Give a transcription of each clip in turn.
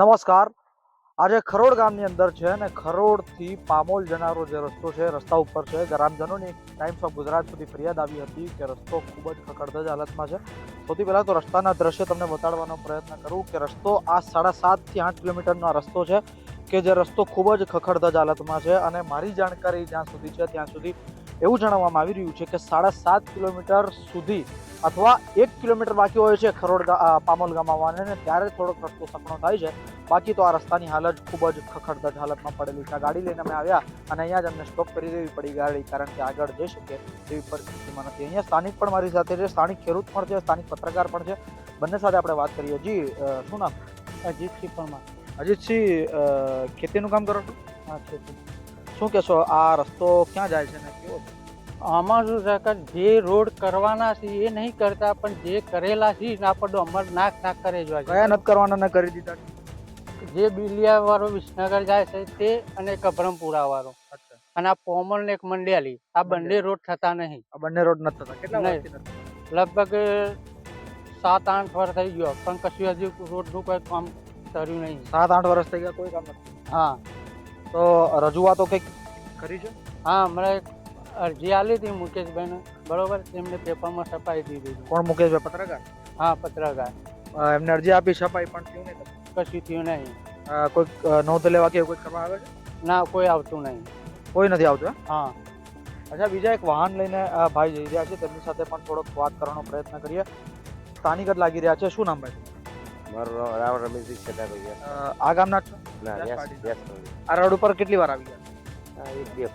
નમસ્કાર. આજે ખરોડ ગામની અંદર છે અને ખરોડથી પામોલ જનારો જે રસ્તો છે, રસ્તા ઉપર છે, ગ્રામજનોની ટાઈમ્સ ઓફ ગુજરાત સુધી ફરિયાદ આવી હતી કે રસ્તો ખૂબ જ ખખડધજ હાલતમાં છે. સૌથી પહેલાં તો રસ્તાના દ્રશ્ય તમને બતાડવાનો પ્રયત્ન કરું કે રસ્તો આ સાડા સાતથી આઠ કિલોમીટરનો રસ્તો છે કે જે રસ્તો ખૂબ જ ખખડધજ હાલતમાં છે અને મારી જાણકારી જ્યાં સુધી છે ત્યાં સુધી એવું જણાવવામાં આવી રહ્યું છે કે સાડા સાત કિલોમીટર સુધી અથવા એક કિલોમીટર બાકી હોય છે ખરોડ પામોલ ગામ આવવાને ત્યારે થોડોક રસ્તો સપનો થાય છે. બાકી તો આ રસ્તાની હાલત ખૂબ જ ખખડધજ હાલતમાં પડેલી છે. આ ગાડી લઈને અમે આવ્યા અને અહીંયા જ અમને સ્ટોપ કરી દેવી પડી ગાડી કારણ કે આગળ જઈ શકે એવી પરિસ્થિતિમાં નથી. અહીંયા સ્થાનિક પણ મારી સાથે છે સ્થાનિક ખેડૂત પણ છે સ્થાનિક પત્રકાર પણ છે. બંને સાથે આપણે વાત કરીએ. જી શું નામ? અજીતસિંહ પરમાર. અજીતસિંહ ખેતીનું કામ કરો છો? હા છે તે. શું કહેશો? આ રસ્તો ક્યાં જાય છે ને કેવો શું છે જે રોડ કરવાના છે એ નહીં કરતા પણ જે કરેલા છે એના પર અમર નાક નાક કરે જોવા કયા નથી કરવાના ને કરી દીધા જે બિલિયા વાળો વિસનગર જાય છે તે અને કભરમપુરા વાળો અને આ પોમલ ને એક મંડ્યાલી. આ બંને રોડ થતા નહીં. આ બંને રોડ નથી થતા. કેટલા નહીં. લગભગ સાત આઠ વર્ષ થઈ ગયો. પણ કશું હજી રોડનું કોઈ કામ કર્યું નહીં. સાત આઠ વર્ષ થઈ ગયા કોઈ કામ નથી. હા. તો રજૂઆતો કંઈક કરી છે? હા હમણાં એક અરજી આલી હતી મુકેશભાઈને. બરોબર? એમને પેપરમાં છપાઈ દીધી કોણ મુકેશભાઈ? પત્રકાર? હા પત્રકાર. એમને અરજી આપી છપાઈ પણ થયું નહીં કશું? થયું નહીં. કોઈ નોંધ લેવા કે એવું કોઈ કરવા આવે છે? ના કોઈ આવતું નહીં. કોઈ નથી આવતું હા. અચ્છા બીજા એક વાહન લઈને ભાઈ જઈ રહ્યા છે. તેમની સાથે પણ થોડોક વાત કરવાનો પ્રયત્ન કરીએ. સ્થાનિક જ લાગી રહ્યા છે. શું નામ ભાઈ? મારું નામ રામ રમેશજી ભાઈ આ ગામના. આ રોડ ઉપર કેટલી વાર આવી ગયા? હા એક બે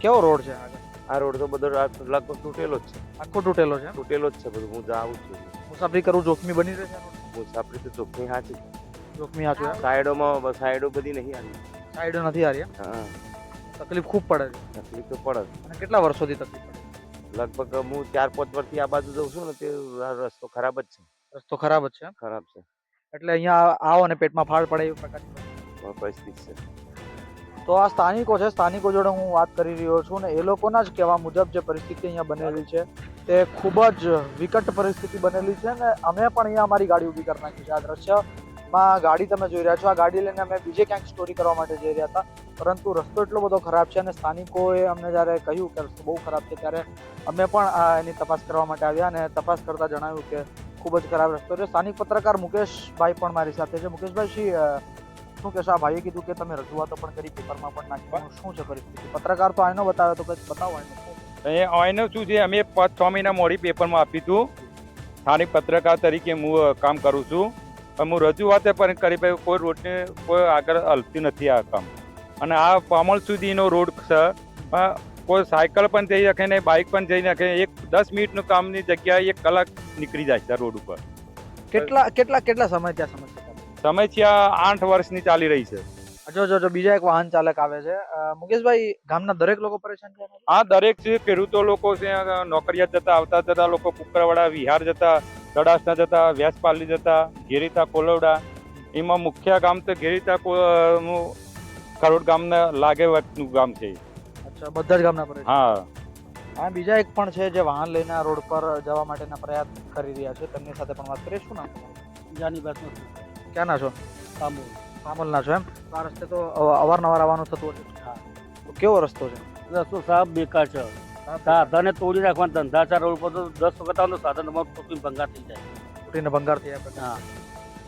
કેવો રોડ છે આગળ? આ રોડ તો બધો લગભગ તૂટેલો જ છે. આખો તૂટેલો છે તૂટેલો જ છે બધું. હું જાઉં છું. મુસાફરી કરવું જોખમી બની રહે છે મુસાફરી તો જોખમી સાચી જોખમી હાચું સાઈડોમાં સાઈડો બધી નહીં આવી સાઈડો નથી આ રહી હા. તકલીફ ખૂબ પડે છે. તકલીફ તો પડે છે અને કેટલા વર્ષોથી તકલીફ પડે લગભગ હું ચાર પાંચ વર્ષથી આ બાજુ જઉં છું ને તે રસ્તો ખરાબ જ છે. રસ્તો ખરાબ જ છે? ખરાબ છે. એટલે અહીંયા આવો અને પેટમાં ફાળ પડે એવી પ્રકારની પરિસ્થિતિ છે. તો આ સ્થાનિકો છે, સ્થાનિકો જોડે હું વાત કરી રહ્યો છું ને એ લોકોના જ કહેવા મુજબ જે પરિસ્થિતિ અહીંયા બનેલી છે, તે ખૂબ જ વિકટ પરિસ્થિતિ બનેલી છે ને અમે પણ અહીંયા અમારી ગાડી ઊભી કરી નાખી છે. આ દ્રશ્યમાં ગાડી તમે જોઈ રહ્યા છો. આ ગાડી લઈને અમે બીજે ક્યાંક સ્ટોરી કરવા માટે જઈ રહ્યા હતા. પરંતુ રસ્તો એટલો બધો ખરાબ છે અને સ્થાનિકોએ અમને જ્યારે કહ્યું કે રસ્તો બહુ ખરાબ છે, ત્યારે અમે પણ એની તપાસ કરવા માટે આવ્યા અને તપાસ કરતા જણાવ્યું કે ખૂબ જ ખરાબ રસ્તો છે. સ્થાનિક પત્રકાર મુકેશભાઈ પણ મારી સાથે છે. મુકેશભાઈ, શી શું કહેશો આ ભાઈએ કીધું કે તમે રજૂઆતો પણ કરી પેપરમાં પણ નાખી શું છે પરિસ્થિતિ પત્રકાર તો આનો બતાવે તો કંઈક બતાવો આનો શું છે? એ આને શું છે? અમે પાંચ છ મહિના મોડી પેપરમાં આપ્યું હતું સ્થાનિક પત્રકાર તરીકે હું કામ કરું છું. પણ હું રજૂઆતે પણ કરી ભાઈ કોઈ રોડને કોઈ આગળ હલતી નથી આ કામ. અને આ પામલ સુધીનો રોડ છે કોઈ સાયકલ પણ જઈ શકે ને બાઇક પણ જઈ શકે એક દસ મિનિટનું કામની જગ્યાએ એક કલાક નીકળી જાય છે રોડ ઉપર. કેટલા કેટલા કેટલા સમય ત્યાં સમય? આ આઠ વર્ષની ચાલી રહી છે. જો જો જો બીજા એક વાહન ચાલક આવે છે. મુકેશભાઈ ગામના દરેક લોકો પરેશાન છે હા દરેક છે ખેડૂતો લોકો છે નોકરિયાત જતા આવતા જતા લોકો કુકરાવાડા વિહાર જતા તડાસના જતા વ્યાસપાલી જતા ઘેરીતા કોલવડા એમાં મુખ્ય ગામ તો ગેરીતા કો- અ, નું કરોડ ગામના લાગે વખતનું ગામ છે. અચ્છા બધા જ ગામના હા. હા બીજા એક પણ છે જે વાહન લઈને આ રોડ પર જવા માટેના પ્રયાસ કરી રહ્યા છે. તેમની સાથે પણ વાત કરીશું ને નામ વાત જાની બાત ક્યાંના છો? કામો પામલના છો એમ? આ રસ્તે તો અવારનવાર આવવાનું થતું હશે. હા. તો કેવો રસ્તો છે? રસ્તો સાહેબ બેકાર છે. સાધને તોડી નાખવાના ધંધા ચાર રોડ પર તો દસ વખત આવે સાધન તમારું તૂટીને ભંગાર થઈ જાય. તૂટીને ભંગાર થઈ જાય હા.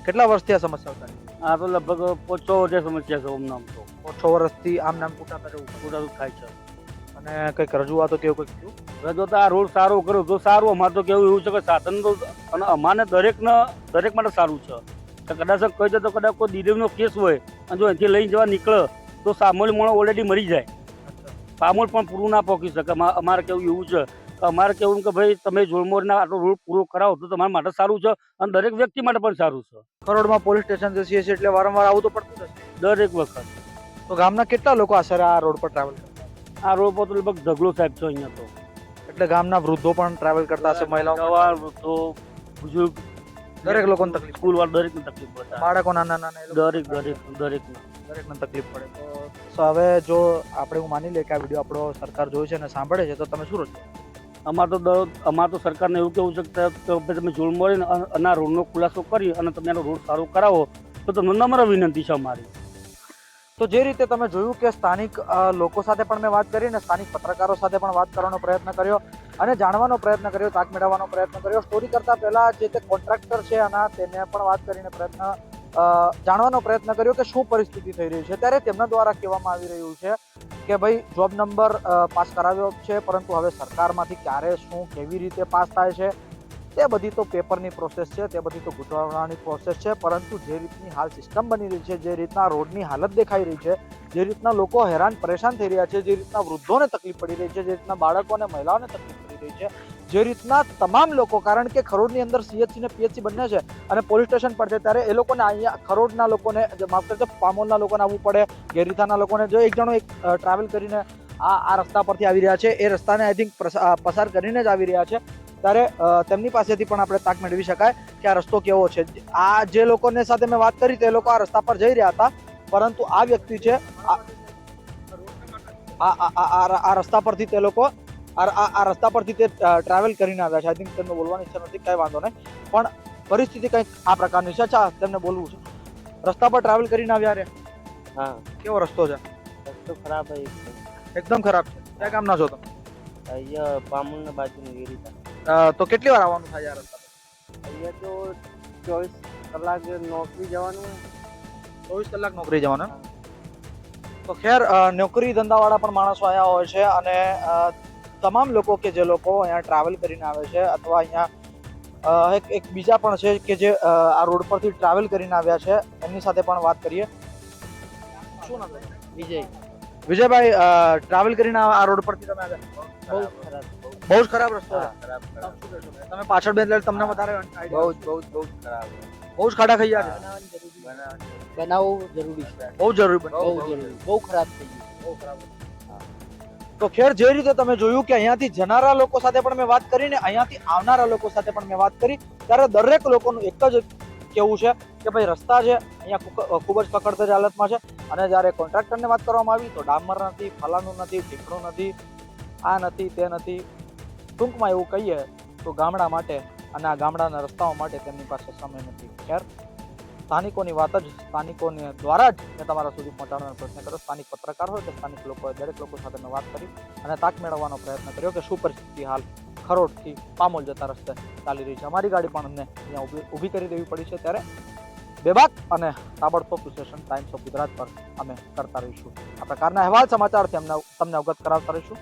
કેટલા વર્ષથી આ સમસ્યા હતા આ તો લગભગ પોચો વર્ષે સમસ્યા છે ઓમ નામ તો. છ વર્ષથી આમ નામ તૂટાતા જવું પૂરા થાય છે. અને કંઈક રજૂઆતો કેવું કંઈક થયું? રજો તો આ રોડ સારો કર્યો. તો સારું અમારે તો કેવું એવું છે કે સાધન તો અને અમારે દરેકને દરેક માટે સારું છે. તો કદાચ કહી દે તો કદાચ કોઈ દીદીનો કેસ હોય અને જો અહીંથી લઈને જવા નીકળે તો સામોલ મોણો ઓલરેડી મરી જાય. પામોલ પણ પૂરું ના પહોંચી શકે. અમારે કેવું એવું છે અમારે કેવું કે ભાઈ તમે જોડમોડના આટલો રોડ પૂરો કરાવો તો તમારા માટે સારું છે અને દરેક વ્યક્તિ માટે પણ સારું છે. કરોડમાં પોલીસ સ્ટેશન જઈએ છીએ એટલે વારંવાર આવું તો પડતું જ દરેક વખત. તો ગામના કેટલા લોકો આશરે આ રોડ પર ટ્રાવેલ આ રોડ પર તો લગભગ ઝઘડો સાહેબ છે અહીંયા તો. એટલે ગામના વૃદ્ધો પણ ટ્રાવેલ કરતા હશે મહિલાઓ. વૃદ્ધો, બુઝુર્ગ દરેક લોકોને તકલીફ. સ્કૂલ વાળા દરેકને તકલીફ પડે. બાળકો નાના નાના દરેક દરેક દરેક દરેકને તકલીફ પડે. તો હવે જો આપણે હું માની લઈએ કે આ વીડિયો આપણો સરકાર જોઈ છે અને સાંભળે છે તો તમે શું રોજ? અમારે તો અમારે તો સરકારને એવું કેવું છે કે ભાઈ તમે જોડ મળીને આના રોડનો ખુલાસો કરી અને તમે એનો રોડ સારો કરાવો તો તો તમને નમ્ર વિનંતી છે અમારી. તો જે રીતે તમે જોયું કે સ્થાનિક લોકો સાથે પણ મેં વાત કરી અને સ્થાનિક પત્રકારો સાથે પણ વાત કરવાનો પ્રયત્ન કર્યો અને જાણવાનો પ્રયત્ન કર્યો, તાક મેળવવાનો પ્રયત્ન કર્યો. સ્ટોરી કરતા પહેલા જે તે કોન્ટ્રાક્ટર છે આના તેને પણ વાત કરીને પ્રયત્ન જાણવાનો પ્રયત્ન કર્યો કે શું પરિસ્થિતિ થઈ રહી છે. ત્યારે તેમના દ્વારા કહેવામાં આવી રહ્યું છે કે ભાઈ જોબ નંબર પાસ કરાવ્યો છે, પરંતુ હવે સરકારમાંથી ક્યારે, શું, કેવી રીતે પાસ થાય છે, તે બધી તો પેપરની પ્રોસેસ છે, તે બધી તો ગૂંચવણાની પ્રોસેસ છે, પરંતુ જે રીતની હાલ સિસ્ટમ બની રહી છે, જે રીતના રોડની હાલત દેખાઈ રહી છે, જે રીતના લોકો હેરાન પરેશાન થઈ રહ્યા છે, જે રીતના વૃદ્ધોને તકલીફ પડી રહી છે, જે રીતના બાળકો અને મહિલાઓને તકલીફ રહી છે. જે રીતના તમામ લોકો, કારણ કે ખરોડની અંદર સીએચસી ને પીએચસી બંને છે અને પોલીસ સ્ટેશન પર છે, ત્યારે એ લોકોને અહીંયા ખરોડના લોકોને માફ કરજો, પામોલના લોકોને આવવું પડે, ગેરીથાના લોકોને જો એક જણો એક ટ્રાવેલ કરીને આ આ રસ્તા પરથી આવી રહ્યા છે, એ રસ્તાને આઈ થિંક પસાર કરીને જ આવી રહ્યા છે. ત્યારે તેમની પાસેથી પણ આપણે તાક મેળવી શકાય કે આ રસ્તો કેવો છે. આ જે લોકોને સાથે મેં વાત કરી, તે લોકો આ રસ્તા પર જઈ રહ્યા હતા, પરંતુ આ વ્યક્તિ છે આ રસ્તા પરથી તે લોકો આ રસ્તા પરથી તે ટ્રાવેલ કરીને આવ્યા છે. આઈ થિંક તેમને બોલવાની ઈચ્છા નથી કાંઈ વાંધો નહીં. પણ પરિસ્થિતિ કંઈક આ પ્રકારની છે. અચ્છા તેમને બોલવું છે. રસ્તા પર ટ્રાવેલ કરીને આવ્યા રે. હા. કેવો રસ્તો છે? રસ્તો ખરાબ હોય એકદમ ખરાબ છે. ક્યાં ગામના છો તમે? અહીંયા પામુલ ને બાજુ ની ગીરી તો કેટલી વાર આવવાનું થાય આ રસ્તા પર? અહીંયા તો ચોવીસ કલાક નોકરી જવાનું ચોવીસ કલાક નોકરી જવાનું તો ખેર નોકરી ધંધાવાળા પણ માણસો આવ્યા હોય છે અને તમામ લોકો કે જે લોકો અહીંયા ટ્રાવેલ કરીને આવે છે અથવા અહીંયા એક એક બીજા પણ છે કે જે આ રોડ પરથી ટ્રાવેલ કરીને આવ્યા છે એમની સાથે પણ વાત કરીએ. શું નામ વિજય. વિજયભાઈ ટ્રાવેલ કરીને આ આ રોડ પરથી તમે આવ્યા? બહુ ખરાબ બહુ જ ખરાબ રસ્તો તમે પાછળ બે એટલે તમને વધારે બહુ જ બહુ જ બહુ જ ખરાબ બહુ જ ખાડા ખાઈ ગયા બનાવવું જરૂરી છે. બહુ જરૂરી બહુ જરૂરી બહુ ખરાબ થઈ ગયું બહુ ખરાબ તો ખેર, જે રીતે તમે જોયું કે અહીંયાથી જનારા લોકો સાથે પણ મેં વાત કરીને અહીંયાથી આવનારા લોકો સાથે પણ મેં વાત કરી, ત્યારે દરેક લોકોનું એક જ કેવું છે કે ભાઈ રસ્તા છે, અહીંયા ખૂબ- જ કકડતજ હાલતમાં છે અને જ્યારે કોન્ટ્રાક્ટરને વાત કરવામાં આવી તો ડામર નથી ફલાનું નથી, ઢીકણું નથી, આ નથી, તે નથી. ટૂંકમાં એવું કહીએ તો ગામડા માટે અને આ ગામડાના રસ્તાઓ માટે તેમની પાસે સમય નથી. ખેર? સ્થાનિકોની વાત જ, સ્થાનિકોને દ્વારા જ મેં તમારા સુધી પહોંચાડવાનો પ્રયત્ન કર્યો. સ્થાનિક પત્રકાર હોય કે સ્થાનિક લોકો હોય દરેક લોકો સાથે મેં વાત કરી અને તાક મેળવવાનો પ્રયત્ન કર્યો કે શું પરિસ્થિતિ હાલ ખરોડથી પામોલ જતા રસ્તે ચાલી રહી છે. અમારી ગાડી પણ અમને અહીંયા ઊભી ઊભી કરી દેવી પડી છે. ત્યારે બેબાક અને તાબડતોબ વિશ્લેષણ ટાઈમ્સ ઓફ ગુજરાત પર અમે કરતા રહીશું. આ પ્રકારના અહેવાલ સમાચારથી અમને, તમને અવગત કરાવતા રહીશું.